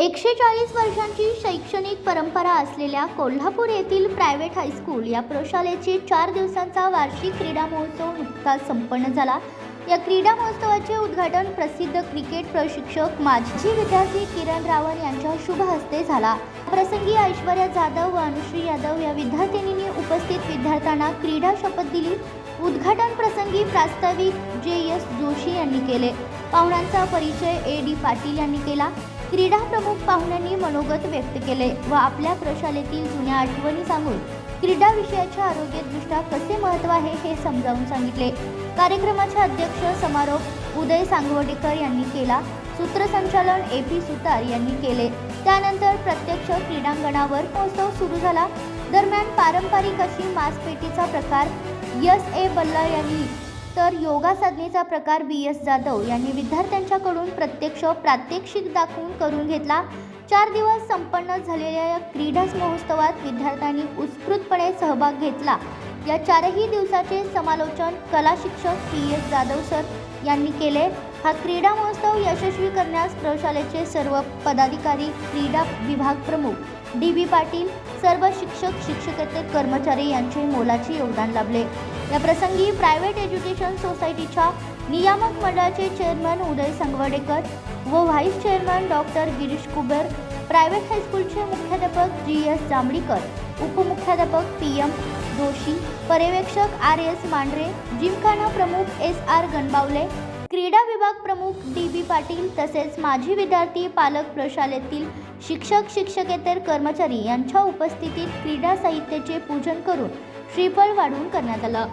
एकशे चाळीस वर्षांची शैक्षणिक परंपरा असलेल्या कोल्हापूर येथील प्रायव्हेट हायस्कूल या प्रशालेचे चार दिवसांचा वार्षिक क्रीडा महोत्सव नुकताच संपन्न झाला. या क्रीडा महोत्सवाचे उद्घाटन प्रसिद्ध क्रिकेट प्रशिक्षक माजी विद्यार्थी किरण रावण यांच्या शुभ हस्ते झाला. प्रसंगी ऐश्वर्या जाधव व अनुश्री यादव या विद्यार्थिनींनी उपस्थित विद्यार्थ्यांना क्रीडा शपथ दिली. उद्घाटन प्रसंगी प्रास्ताविक जे एस जोशी यांनी केले. पाहुण्यांचा परिचय ए डी पाटील यांनी केला. क्रीडा प्रमुख पाहुण्यांनी मनोगत व्यक्त केले व आपल्या प्रशालेतील जुन्या आठवणी सांगून क्रीडा विषयाच्या आरोग्यदृष्ट्या कसे महत्त्व आहे हे समजावून सांगितले. कार्यक्रमाचे अध्यक्ष समारोप उदय सांगवडेकर यांनी केला. सूत्रसंचालन ए पी सुतार यांनी केले. त्यानंतर प्रत्यक्ष क्रीडांगणावर महोत्सव सुरू झाला. दरम्यान पारंपरिक अशी मांसपेटीचा प्रकार यस ए बल्ला यांनी तर योगा साधनेचा प्रकार बी एस जाधव यांनी विद्यार्थ्यांच्याकडून प्रत्यक्ष प्रात्यक्षिक दाखवून करून घेतला. चार दिवस संपन्न झालेल्या या क्रीडा महोत्सवात विद्यार्थ्यांनी उत्स्फूर्तपणे सहभाग घेतला. या चारही दिवसाचे समालोचन कला शिक्षक पी एस जाधव सर यांनी केले. हा क्रीडा महोत्सव यशस्वी करण्यास प्रशालेचे सर्व पदाधिकारी क्रीडा विभाग प्रमुख डी बी पाटील सर्व शिक्षक शिक्षकेतर कर्मचारी यांचे मोलाचे योगदान लाभले. या प्रसंगी प्रायव्हेट एज्युकेशन सोसायटीच्या नियामक मंडळाचे चेअरमन उदय संगवडेकर व vice chairman doctor Girish Kubar private हायस्कूलचे मुख्याध्यापक जी एस जांभळीकर उपमुख्याध्यापक पी एम जोशी पर्यवेक्षक आर एस मांढरे जिमखाना प्रमुख एस आर गणबावले क्रीडा विभाग प्रमुख डी बी पाटील तसेच माजी विद्यार्थी पालक प्रशालेतील शिक्षक शिक्षकेतर कर्मचारी यांच्या उपस्थितीत क्रीडा साहित्याचे पूजन करून श्रीफळ वाढवून करण्यात आलं.